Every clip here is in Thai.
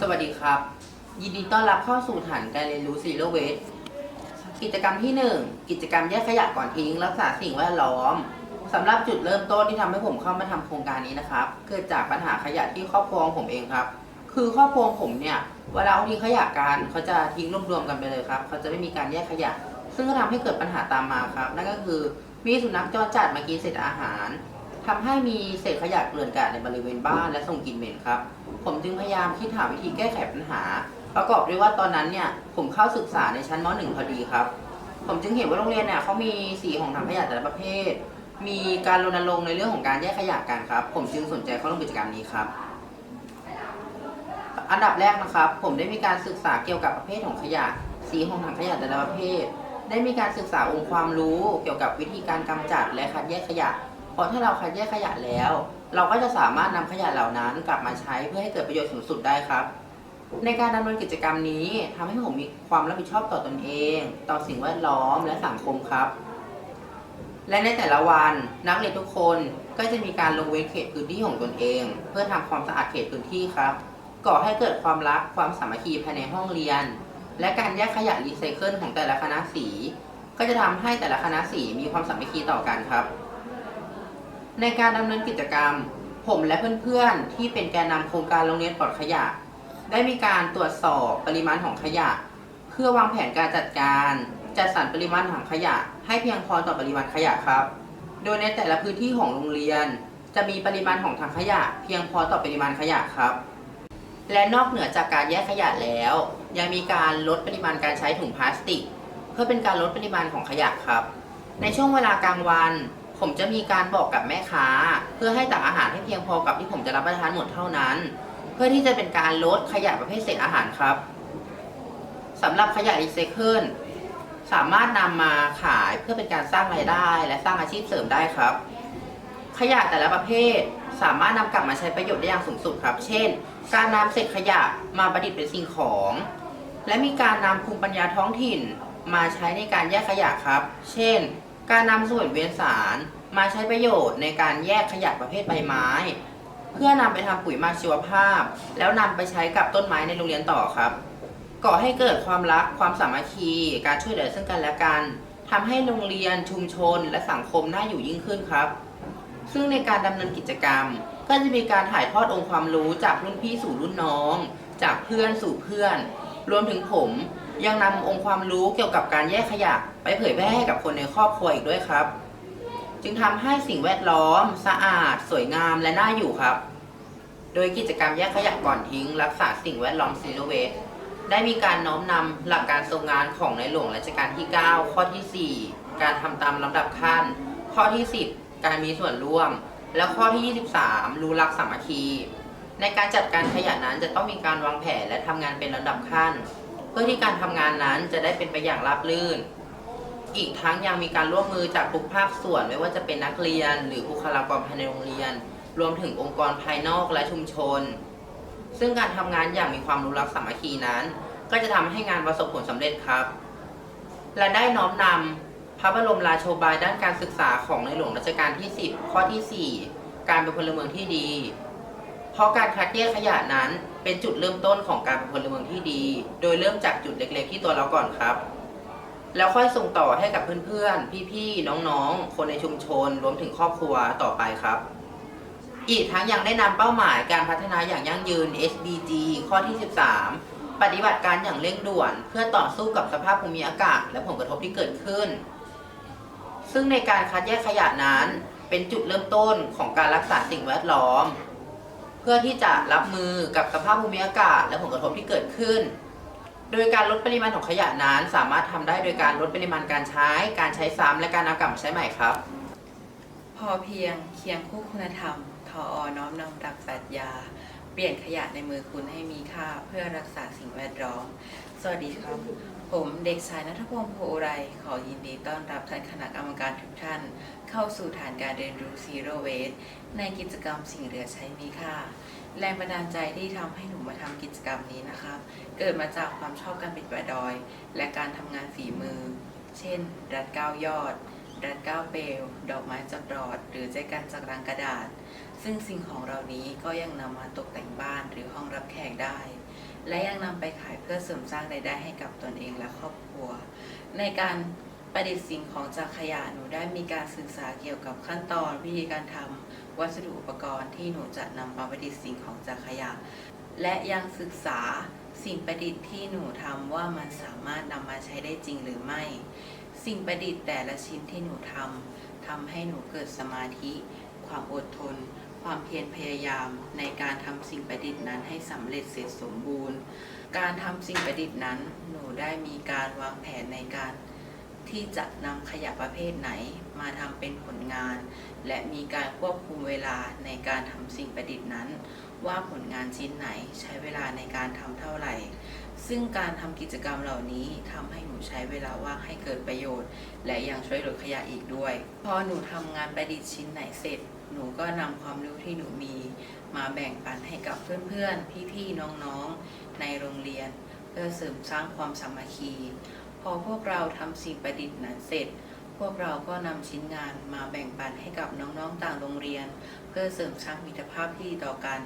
สวัสดีครับ ยินดีต้อนรับเข้าสู่ฐานการเรียนรู้ Zero Waste กิจกรรมที่ 1 กิจกรรมแยกขยะก่อนทิ้ง รักษาสิ่งแวดล้อมสำหรับจุดเริ่มต้นที่ทำให้ผมเข้ามาทำโครงการนี้นะครับ เกิดจากปัญหาขยะที่ครอบครัวของผมเองครับ คือครอบครัวของผมเนี่ยเวลาเขาทิ้งขยะกันเขาจะทิ้งรวมๆกันไปเลยครับเขาจะไม่มีการแยกขยะ ซึ่งก็ทำให้เกิดปัญหาตามมาครับ นั่นก็คือมีสุนัขจรจัดมากินเศษอาหารทำให้มีเศษขยะเกลื่อนกลาดในบริเวณบ้านและส่งกลิ่นเหม็นครับ ผมจึงพยายามคิดหาวิธีแก้ไขปัญหา ประกอบด้วยว่าตอนนั้นเนี่ยผมเข้าศึกษาในชั้นม .1 พอดีครับ ผมจึงเห็นว่าโรงเรียนเนี่ยเขามีสีของถังขยะแต่ละประเภท มีการรณรงค์ในเรื่องของการแยกขยะกันครับ ผมจึงสนใจเข้าร่วมกิจกรรมนี้ครับ อันดับแรกนะครับ ผมได้มีการศึกษาเกี่ยวกับประเภทของขยะ สีของถังขยะแต่ละประเภท ได้มีการศึกษาองค์ความรู้ เกี่ยวกับวิธีการกำจัดและคัดแยกขยะ เพราะถ้าเราคัดแยกขยะแล้วเราก็จะสามารถนำขยะเหล่านั้นกลับมาใช้เพื่อให้เกิดประโยชน์สูงสุดได้ครับ ในการดำเนินกิจกรรมนี้ทำให้ผมมีความรับผิดชอบต่อตนเอง ต่อสิ่งแวดล้อมและสังคมครับ และในแต่ละวันนักเรียนทุกคนก็จะมีการลงเว้นเขตพื้นที่ของตนเอง เพื่อทำความสะอาดเขตพื้นที่ครับ ก่อให้เกิดความรักความสามัคคีภายในห้องเรียน และการแยกขยะรีไซเคิลของแต่ละคณะสี ก็จะทำให้แต่ละคณะสีมีความสามัคคีต่อกันครับ ในการดำเนินกิจกรรม ผมและเพื่อนๆ ที่เป็นแกนนำโครงการโรงเรียนปลอดขยะ ได้มีการตรวจสอบปริมาณของขยะ เพื่อวางแผนการจัดการ จัดสรรปริมาณของขยะ ให้เพียงพอต่อปริมาณขยะครับ โดยในแต่ละพื้นที่ของโรงเรียน จะมีปริมาณของถังขยะ เพียงพอต่อปริมาณขยะครับ และนอกเหนือจากการแยกขยะแล้ว ยังมีการลดปริมาณการใช้ถุงพลาสติก เพื่อเป็นการลดปริมาณของขยะครับ ในช่วงเวลากลางวัน ผมจะมีการบอกกับแม่ค้า เพื่อให้ตักอาหารให้เพียงพอกับที่ผมจะรับประทานหมดเท่านั้น เพื่อที่จะเป็นการลดขยะประเภทเศษอาหารครับสำหรับขยะรีไซเคิลสามารถนำมาขายเพื่อเป็นการสร้างรายได้ และสร้างอาชีพเสริมได้ครับ ขยะแต่ละประเภทสามารถนำกลับมาใช้ประโยชน์ได้อย่างสูงสุดครับ เช่น การนำเศษขยะมาประดิษฐ์เป็นสิ่งของ และมีการนำภูมิปัญญาท้องถิ่นมาใช้ในการแยกขยะครับ เช่น การนำส่วนเวียนสารมาใช้ประโยชน์ในการแยกขยะประเภทใบไม้ เพื่อนำไปทำปุ๋ยมักชีวภาพ แล้วนำไปใช้กับต้นไม้ในโรงเรียนต่อครับ ก่อให้เกิดความรักความสามัคคี การช่วยเหลือซึ่งกันและกันทำให้โรงเรียนชุมชนและสังคมน่าอยู่ยิ่งขึ้นครับ ซึ่งในการดำเนินกิจกรรม ก็จะมีการถ่ายทอดองค์ความรู้จากรุ่นพี่สู่รุ่นน้อง จากเพื่อนสู่เพื่อน รวมถึงผม ยังนำองค์ความรู้เกี่ยวกับการแยกขยะไปเผยแพร่ให้กับคนในครอบครัวอีกด้วยครับ จึงทำให้สิ่งแวดล้อม สะอาด สวยงามและน่าอยู่ครับ โดยกิจกรรมแยกขยะก่อนทิ้ง รักษาสิ่งแวดล้อมซีโรเวสได้มีการน้อมนำหลักการทรงงานของในหลวงรัชกาลที่ 9 ข้อที่ 4 การทำตามลำดับขั้น ข้อที่ 10 การมีส่วนร่วม และข้อที่ 23 รู้รักสามัคคี ในการจัดการขยะนั้นจะต้องมีการวางแผนและทำงานเป็นลำดับขั้น พื่อที่การทำงานนั้นจะได้เป็นไปอย่างราบรื่น อีกทั้งยังมีการร่วมมือจากทุกภาคส่วนไม่ว่าจะเป็นนักเรียน หรือบุคลากรภายในโรงเรียน รวมถึงองค์กรภายนอกและชุมชน ซึ่งการทำงานอย่างมีความรู้รักสามัคคีนั้น ก็จะทำให้งานประสบผลสำเร็จครับ และได้น้อมนำพระบรมราโชบายด้านการศึกษาของในหลวงรัชกาลที่ 10 ข้อทีสี่4 การเป็นพลเมืองที่ดี เพราะการคัดแยกขยะนั้นเป็นจุดเริ่มต้นของการเป็นพลเมืองที่ดี โดยเริ่มจากจุดเล็กๆ ที่ตัวเราก่อนครับ แล้วค่อยส่งต่อให้กับเพื่อนๆ พี่ๆ น้องๆ คนในชุมชน รวมถึงครอบครัวต่อไปครับ อีกทั้งยังได้นำเป้าหมายการพัฒนาอย่างยั่งยืน SDG ข้อที่ 13 ปฏิบัติการอย่างเร่งด่วน เพื่อต่อสู้กับสภาพภูมิอากาศ และผลกระทบที่เกิดขึ้น ซึ่งในการคัดแยกขยะนั้น เป็นจุดเริ่มต้นของการรักษาสิ่งแวดล้อม เพื่อที่จะรับมือกับสภาพภูมิอากาศ และผลกระทบที่เกิดขึ้น โดยการลดปริมาณของขยะนั้น สามารถทำได้โดยการลดปริมาณการใช้ การใช้ซ้ำและการนำกลับมาใช้ใหม่ครับ พอเพียงเคียงคู่คุณธรรม ทออน้อมนำหลักปรัชญาเปลี่ยนขยะในมือคุณให้มีค่าเพื่อรักษาสิ่งแวดล้อม สวัสดีครับ ผมเด็กชายนัทพงศ์โพไร ขอยินดีต้อนรับท่านคณะกรรมการทุกท่าน เข้าสู่ฐานการเรียนรู้ Zero Waste ในกิจกรรมสิ่งเหลือใช้มีค่า แรงบันดาลใจที่ทำให้หนูมาทำกิจกรรมนี้นะครับ เกิดมาจากความชอบการปิดประดอย และการทำงานฝีมือ เช่น รัดเก้ายอด รัดเก้าเปลว ดอกไม้จากดอด หรือใจกันจากรังกระดาษ ซึ่งสิ่งของเหล่านี้ก็ยังนำมาตกแต่งบ้านหรือห้องรับแขกได้ และยังนำไปขายเพื่อเสริมสร้างรายได้ให้กับตนเองและครอบครัว ในการประดิษฐ์สิ่งของจากขยะหนูได้มีการศึกษาเกี่ยวกับขั้นตอนวิธีการทำวัสดุอุปกรณ์ที่หนูจะนำมาประดิษฐ์สิ่งของจากขยะ และยังศึกษาสิ่งประดิษฐ์ที่หนูทำว่ามันสามารถนำมาใช้ได้จริงหรือไม่ สิ่งประดิษฐ์แต่ละชิ้นที่หนูทำทำให้หนูเกิดสมาธิ ความอดทน ความเพียรพยายามในการทำสิ่งประดิษฐ์นั้นให้สำเร็จเสร็จสมบูรณ์ การทำสิ่งประดิษฐ์นั้น หนูได้มีการวางแผนในการที่จะนำขยะประเภทไหนมาทำเป็นผลงาน และมีการควบคุมเวลาในการทำสิ่งประดิษฐ์นั้น ว่าผลงานชิ้นไหนใช้เวลาในการทำเท่าไหร่ ซึ่งการทำกิจกรรมเหล่านี้ทำให้หนูใช้เวลาว่างให้เกิดประโยชน์ และยังช่วยลดขยะอีกด้วย พอหนูทำงานประดิษฐ์ชิ้นไหนเสร็จ หนูก็นำความรู้ที่หนูมี มาแบ่งปันให้กับเพื่อนๆ พี่ๆ น้องๆ ในโรงเรียน เพื่อเสริมสร้างความสามัคคี พอพวกเราทำสิ่งประดิษฐ์นั้นเสร็จ พวกเราก็นำชิ้นงานมาแบ่งปันให้กับน้องๆ ต่างโรงเรียน เพื่อเสริมสร้างมิตรภาพที่ดีต่อกัน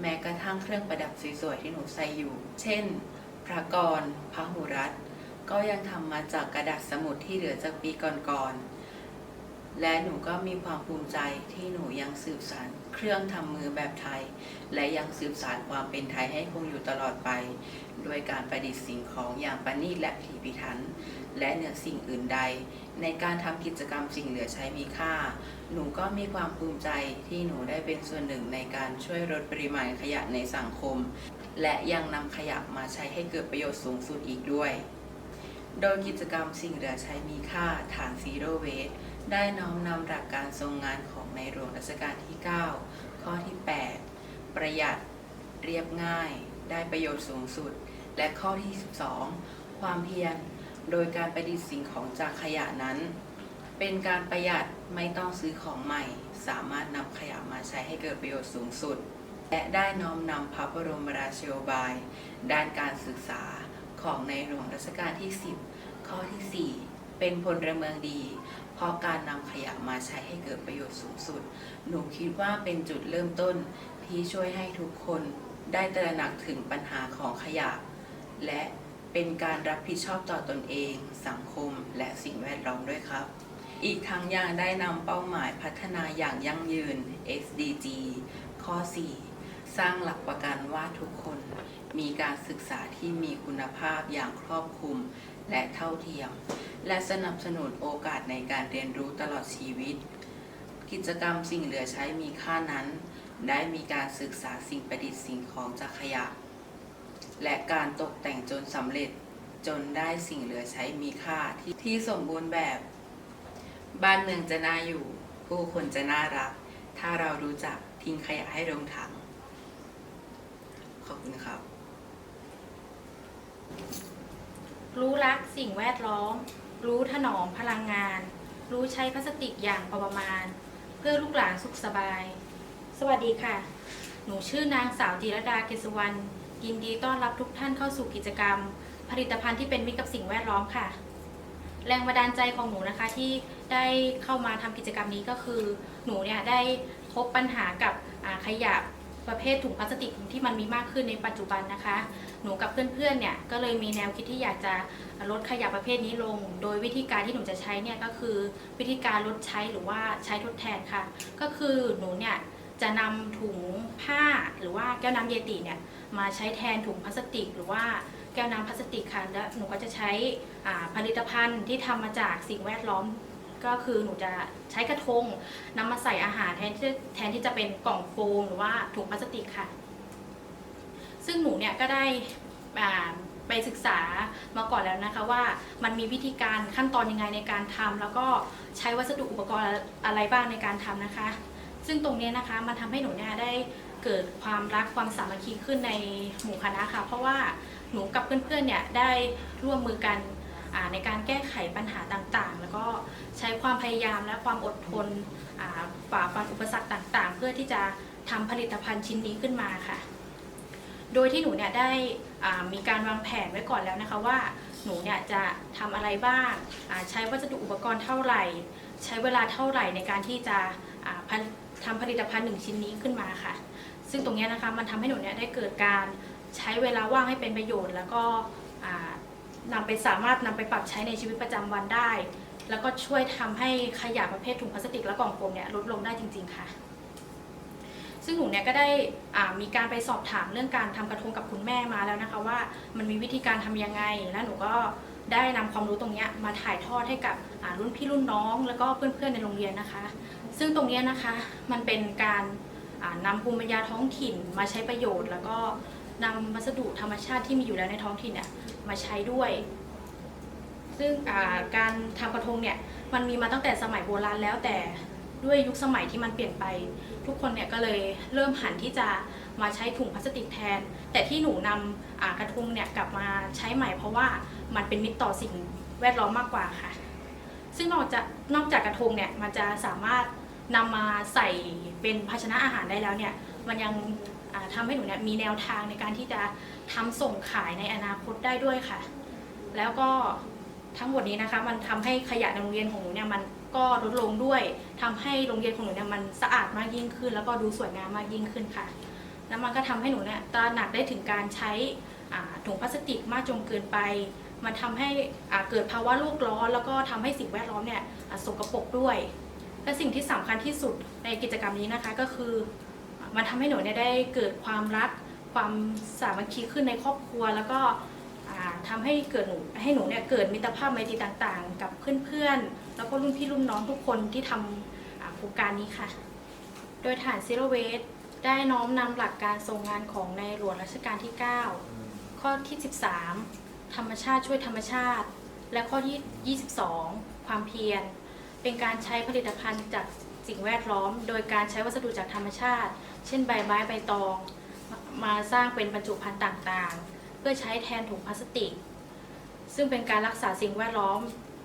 แม้กระทั่งเครื่องประดับสวยๆ ที่หนูใส่อยู่ เช่น พระกรพระหุรัตก็ยังทำมาจากกระดาษสมุดที่เหลือจากปีก่อนๆ และหนูก็มีความภูมิใจที่หนูยังสืบสานเครื่องทำมือแบบไทย และยังสืบสานความเป็นไทยให้คงอยู่ตลอดไปด้วยการประดิษฐ์สิ่งของอย่างประณีตและผีพิถัน และเหนือสิ่งอื่นใด ในการทำกิจกรรมสิ่งเหลือใช้มีค่า หนูก็มีความภูมิใจที่หนูได้เป็นส่วนหนึ่งในการช่วยลดปริมาณขยะในสังคม และยังนำขยะมาใช้ให้เกิดประโยชน์สูงสุดอีกด้วย โดยกิจกรรมสิ่งเหลือใช้มีค่าฐาน Zero Waste ได้น้อมนำหลักการทรงงานของในหลวงรัชกาลที่ 9 ข้อที่ 8 ประหยัดเรียบง่าย ได้ประโยชน์สูงสุด และข้อที่ 12 ความเพียร โดยการประดิษฐ์สิ่งของจากขยะนั้น เป็นการประหยัดไม่ต้องซื้อของใหม่ สามารถนำขยะมาใช้ให้เกิดประโยชน์สูงสุด และได้น้อมนำพระบรมราชโองบาย ด้านการศึกษาของในหลวงรัชกาลที่ 10 ข้อที่ 4 เป็นพลเมืองดี เพราะการนำขยะมาใช้ให้เกิดประโยชน์สูงสุด หนูคิดว่าเป็นจุดเริ่มต้นที่ช่วยให้ทุกคนได้ตระหนักถึงปัญหาของขยะ และ เป็นการรับผิดชอบต่อตนเอง สังคม และสิ่งแวดล้อมด้วยครับ อีกทั้งยังได้นำเป้าหมายพัฒนาอย่างยั่งยืน SDG ข้อ 4 สร้างหลักประกันว่าทุกคน มีการศึกษาที่มีคุณภาพอย่างครอบคลุมและเท่าเทียม และสนับสนุนโอกาสในการเรียนรู้ตลอดชีวิต กิจกรรมสิ่งเหลือใช้มีค่านั้น ได้มีการศึกษาสิ่งประดิษฐ์สิ่งของจากขยะ และการตกแต่งจนสำเร็จจนได้สิ่งเหลือใช้มีค่าที่ที่สมบูรณ์แบบ บ้านเมืองจะน่าอยู่ ผู้คนจะน่ารัก ถ้าเรารู้จักทิ้งขยะให้ลงถัง ขอบคุณครับ รู้รักสิ่งแวดล้อม รู้ถนอมพลังงาน รู้ใช้พลาสติกอย่างพอประมาณ เพื่อลูกหลานสุขสบาย สวัสดีค่ะ หนูชื่อนางสาวจีรดาเกษวรรณ ยินดีต้อนรับทุกท่านเข้าสู่กิจกรรม ผลิตภัณฑ์ที่เป็นมิตรกับสิ่งแวดล้อมค่ะ แรงบันดาลใจของหนูนะคะที่ได้เข้ามาทำกิจกรรมนี้ก็คือหนูเนี่ยได้พบปัญหากับขยะประเภทถุงพลาสติกที่มันมีมากขึ้นในปัจจุบันนะคะ หนูกับเพื่อนๆเนี่ยก็เลยมีแนวคิดที่อยากจะลดขยะประเภทนี้ลง โดยวิธีการที่หนูจะใช้เนี่ยก็คือวิธีการลดใช้หรือว่าใช้ทดแทนค่ะ ก็คือหนูเนี่ย จะนำถุงผ้าหรือว่าแก้วน้ำเยติเนี่ยมาใช้แทนถุงพลาสติก หรือว่าแก้วน้ำพลาสติกค่ะและหนูก็จะใช้อ่าผลิตภัณฑ์ที่ทำมาจากสิ่งแวดล้อม ก็คือหนูจะใช้กระทงนำมาใส่อาหารแทนที่แทนที่จะเป็นกล่องโฟมหรือว่าถุงพลาสติกค่ะ ซึ่งหนูเนี่ยก็ได้อ่าไปศึกษามาก่อนแล้วนะคะว่ามันมีวิธีการขั้นตอนยังไงในการทำแล้วก็ใช้วัสดุอุปกรณ์อะไรบ้างในการทำนะคะ ซึ่งตรงนี้นะคะมันทำให้หนูเนี่ยได้เกิดความรักความสามัคคีขึ้นในหมู่คณะค่ะ เพราะว่าหนูกับเพื่อนๆเนี่ยได้ร่วมมือกันในการแก้ไขปัญหาต่างๆ แล้วก็ใช้ความพยายามและความอดทนฝ่าฟันอุปสรรคต่างๆ เพื่อที่จะทำผลิตภัณฑ์ชิ้นนี้ขึ้นมาค่ะ โดยที่หนูเนี่ยได้มีการวางแผนไว้ก่อนแล้วนะคะว่าหนูเนี่ยจะทำอะไรบ้างใช้วัสดุอุปกรณ์เท่าไหร่ ใช้เวลาเท่าไหร่ในการที่จะ อ่าผลิตทำผลิตภัณฑ์หนึ่งชิ้นนี้ขึ้นมาค่ะ ซึ่งตรงนี้นะคะมันทำให้หนูเนี่ยได้เกิดการใช้เวลาว่างให้เป็นประโยชน์ แล้วก็อ่านำไปสามารถนำไปปรับใช้ในชีวิตประจำวันได้ แล้วก็ช่วยทำให้ขยะประเภทถุงพลาสติกและกล่องโฟมเนี่ยลดลงได้จริง ๆ ค่ะ ซึ่งหนูเนี่ยก็ได้มีการไปสอบถามเรื่องการทำกระทงกับคุณแม่มาแล้วนะคะ ว่ามันมีวิธีการทำยังไง และหนูก็ได้นำความรู้ตรงเนี้ยมาถ่ายทอดให้กับ รุ่นพี่รุ่นน้องแล้วก็เพื่อนๆในโรงเรียนนะคะ ซึ่งตรงนี้นะคะมันเป็นการนำภูมิปัญญาท้องถิ่นมาใช้ประโยชน์ แล้วก็นำวัสดุธรรมชาติที่มีอยู่แล้วในท้องถิ่นเนี่ยมาใช้ด้วย ซึ่งการทำกระทงเนี่ยมันมีมาตั้งแต่สมัยโบราณแล้วแต่ด้วยยุคสมัยที่มันเปลี่ยนไป ทุกคนเนี่ยก็เลยเริ่มหันที่จะมาใช้ถุงพลาสติกแทน แต่ที่หนูนำกระทงเนี่ยกลับมาใช้ใหม่เพราะว่ามันเป็นมิตรต่อสิ่งแวดล้อมมากกว่าค่ะ ซึ่งนอกจากนอกจากกระทงเนี่ยมันจะสามารถนำมาใส่เป็นภาชนะอาหารได้แล้วเนี่ยมันยังอ่าทำให้หนูเนี่ยมีแนวทางในการที่จะทำส่งขายในอนาคตได้ด้วยค่ะ แล้วก็ทั้งหมดนี้นะคะ มันทำให้ขยะในโรงเรียนของหนูเนี่ยมันก็ลดลงด้วยทำให้โรงเรียนของหนูเนี่ยมันสะอาดมากยิ่งขึ้น แล้วก็ดูสวยงามมากยิ่งขึ้นค่ะ แล้วมันก็ทำให้หนูเนี่ยตระหนักได้ถึงการใช้อ่าถุงพลาสติกมากจนเกินไป มันทำให้เกิดภาวะโลกร้อน แล้วก็ทำให้สิ่งแวดล้อมเนี่ยสกปรกด้วย และสิ่งที่สำคัญที่สุดในกิจกรรมนี้นะคะก็คือ มันทำให้หนูเนี่ยได้เกิดความรักความสามัคคีขึ้นในครอบครัว แล้วก็ทำาให้เกิดหนูให้หนูเนี่ยเกิดมิตรภาพไมตรีต่างๆ กับเพื่อนๆ แล้วก็รุ่นพี่รุ่นน้องทุกคนที่ทำอ่าโครงการนี้ค่ะ โดยฐาน Zero Waste ได้น้อมนำหลักการทรงงานของในหลวงรัชกาลที่ 9 ข้อที่ 13 ธรรมชาติช่วยธรรมชาติ และข้อที่ 22 ความเพียร เป็นการใช้ผลิตภัณฑ์จากสิ่งแวดล้อม โดยการใช้วัสดุจากธรรมชาติ เช่นใบไม้ใบตอง มาสร้างเป็นบรรจุภัณฑ์ต่างๆ เพื่อใช้แทนถุงพลาสติก ซึ่งเป็นการรักษาสิ่งแวดล้อม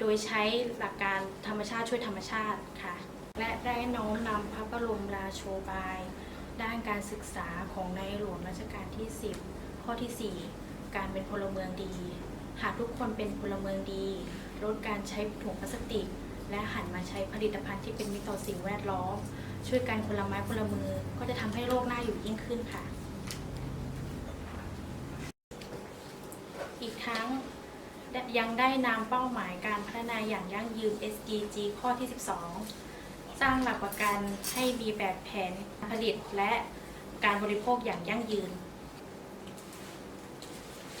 โดยใช้หลักการธรรมชาติช่วยธรรมชาติค่ะ และได้น้อมนำพระบรมราโชบาย ด้านการศึกษาของในหลวงรัชกาลที่ 10 ข้อทีสี่4 การเป็นพลเมืองดี หากทุกคนเป็นพลเมืองดี ลดการใช้ถุงพลาสติก และหันมาใช้ผลิตภัณฑ์ที่เป็นมิตรต่อสิ่งแวดล้อม ช่วยกันคนละไม้คนละมือ ก็จะทำให้โลกน่าอยู่ยิ่งขึ้นค่ะ อีกทั้งยังได้นำเป้าหมายการพัฒนาอย่างยั่งยืน SDG ข้อที่ 12 สร้างหลักประกันให้มีแบบแผนผลิตและการบริโภคอย่างยั่งยืน